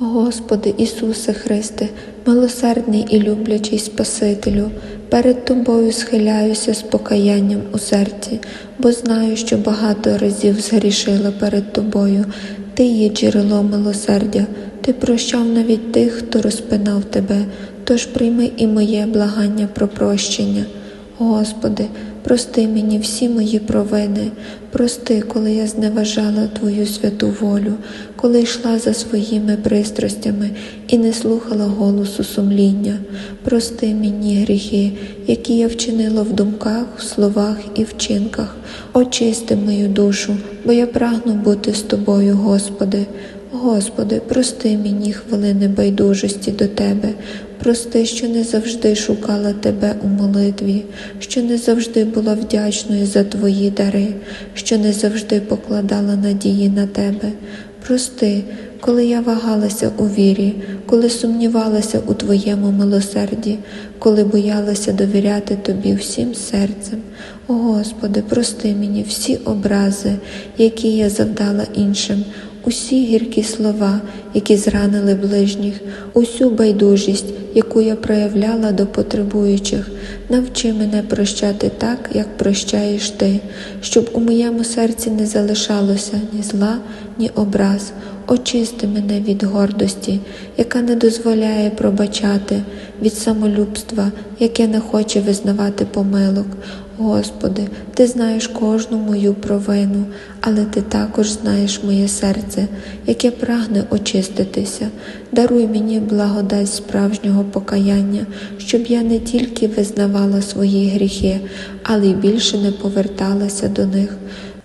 Господи Ісусе Христе, милосердний і люблячий Спасителю, перед Тобою схиляюся з покаянням у серці, бо знаю, що багато разів згрішила перед Тобою. Ти є джерело милосердя, Ти прощав навіть тих, хто розпинав Тебе, тож прийми і моє благання про прощення. Господи, прости мені всі мої провини, прости, коли я зневажала Твою святу волю, коли йшла за своїми пристрастями і не слухала голосу сумління. Прости мені гріхи, які я вчинила в думках, в словах і вчинках. Очисти мою душу, бо я прагну бути з Тобою, Господи. Господи, прости мені хвилини байдужості до Тебе, прости, що не завжди шукала Тебе у молитві, що не завжди була вдячною за Твої дари, що не завжди покладала надії на Тебе. Прости, коли я вагалася у вірі, коли сумнівалася у Твоєму милосерді, коли боялася довіряти Тобі всім серцем. О Господи, прости мені всі образи, які я завдала іншим усі гіркі слова, які зранили ближніх, усю байдужість, яку я проявляла до потребуючих, навчи мене прощати так, як прощаєш ти, щоб у моєму серці не залишалося ні зла, ні образ. Очисти мене від гордості, яка не дозволяє пробачати, від самолюбства, яке не хоче визнавати помилок. Господи, Ти знаєш кожну мою провину, але Ти також знаєш моє серце, яке прагне очиститися. Даруй мені благодать справжнього покаяння, щоб я не тільки визнавала свої гріхи, але й більше не поверталася до них.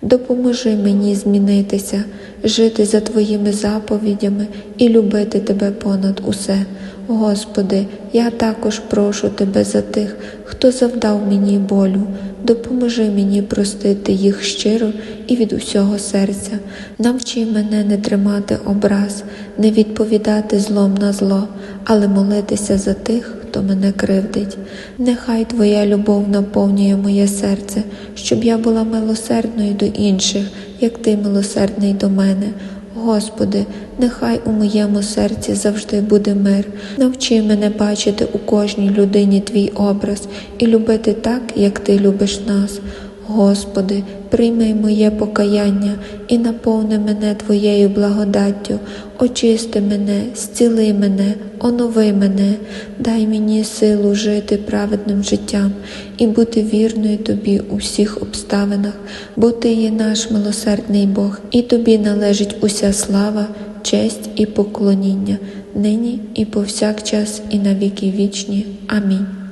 Допоможи мені змінитися, жити за Твоїми заповідями і любити Тебе понад усе. Господи, я також прошу Тебе за тих, хто завдав мені болю. Допоможи мені простити їх щиро і від усього серця. Навчи мене не тримати образ, не відповідати злом на зло, але молитися за тих, хто мене кривдить. Нехай Твоя любов наповнює моє серце, щоб я була милосердною до інших, як Ти милосердний до мене. Господи, нехай у моєму серці завжди буде мир. Навчи мене бачити у кожній людині Твій образ і любити так, як Ти любиш нас. Господи, прийми моє покаяння і наповни мене Твоєю благодаттю, очисти мене, зціли мене, онови мене, дай мені силу жити праведним життям і бути вірною Тобі у всіх обставинах, бо Ти є наш милосердний Бог, і Тобі належить уся слава, честь і поклоніння, нині і повсякчас, і на віки вічні. Амінь.